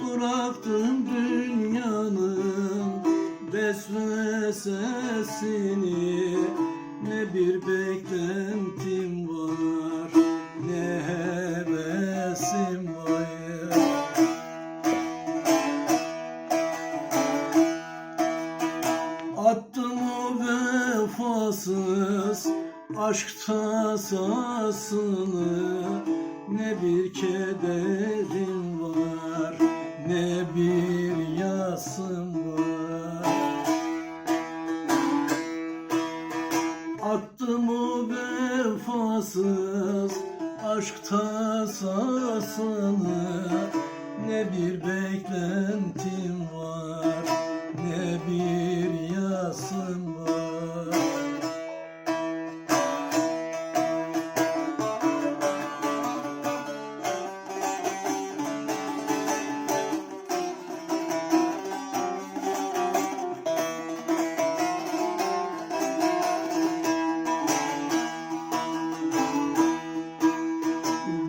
Bıraktım dünyanın vesvesesini Ne bir beklentim var Ne hevesim var. Attım o vefasız aşk tasasını Ne bir kederim var ne bir yasım var. Attım o vefasız aşk tasasını? Ne bir beklentim var ne bir yasım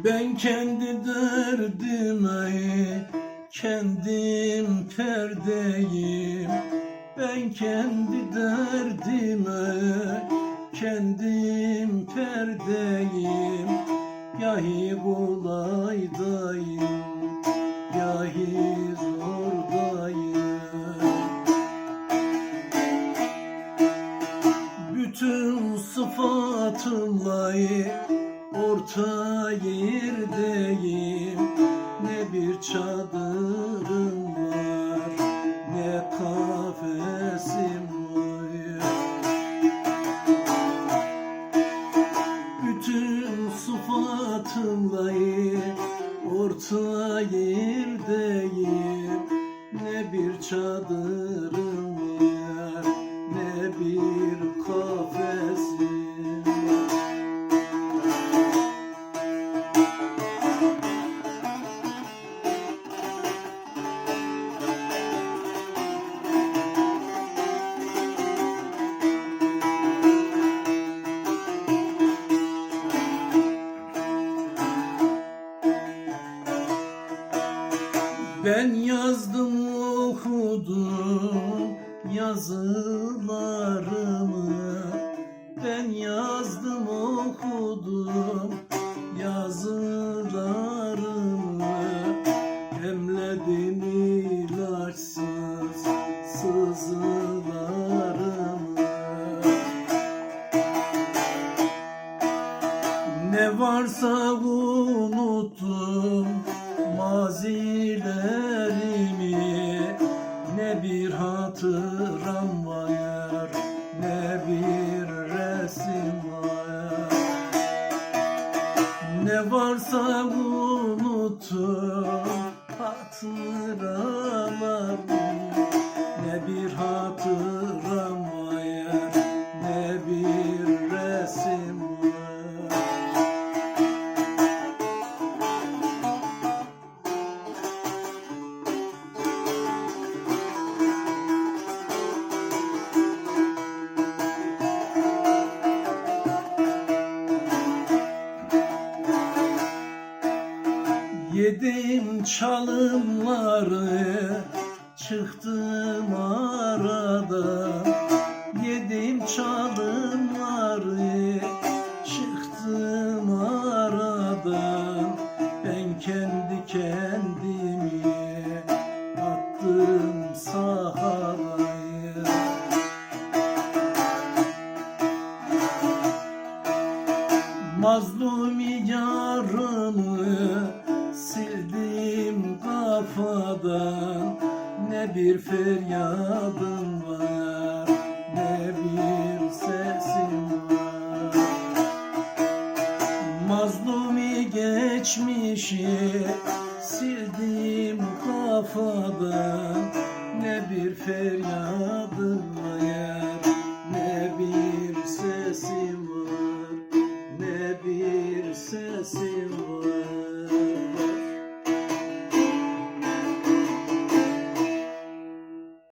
Ben kendi derdime kendim perdeyim. Ben kendi derdime kendim perdeyim. Yahi kolaydayım yahi zordayım Bütün sıfatımla orta yerdeyim Ne bir çadırım var ne kafesim var. Bütün sıfatımla orta yerdeyim Ne bir çadırım var ne bir kafesim Ben yazdım okudum yazılarımı. Ben yazdım okudum yazılarımı. Emledim ilaçsız sızılarımı mazilerimi Ne bir hatıram var ne bir resim var. Ne varsa unuttum hatıralarımı Ne bir hatıram Yedim çalımları çıktım aradan Yedim çalımları çıktım aradan Ben kendi kendimi attım sahaya Mazlumi ne bir feryadım var ne bir sesim var. Mazlumi geçmişi sildim kafadan ne bir feryadım var ne bir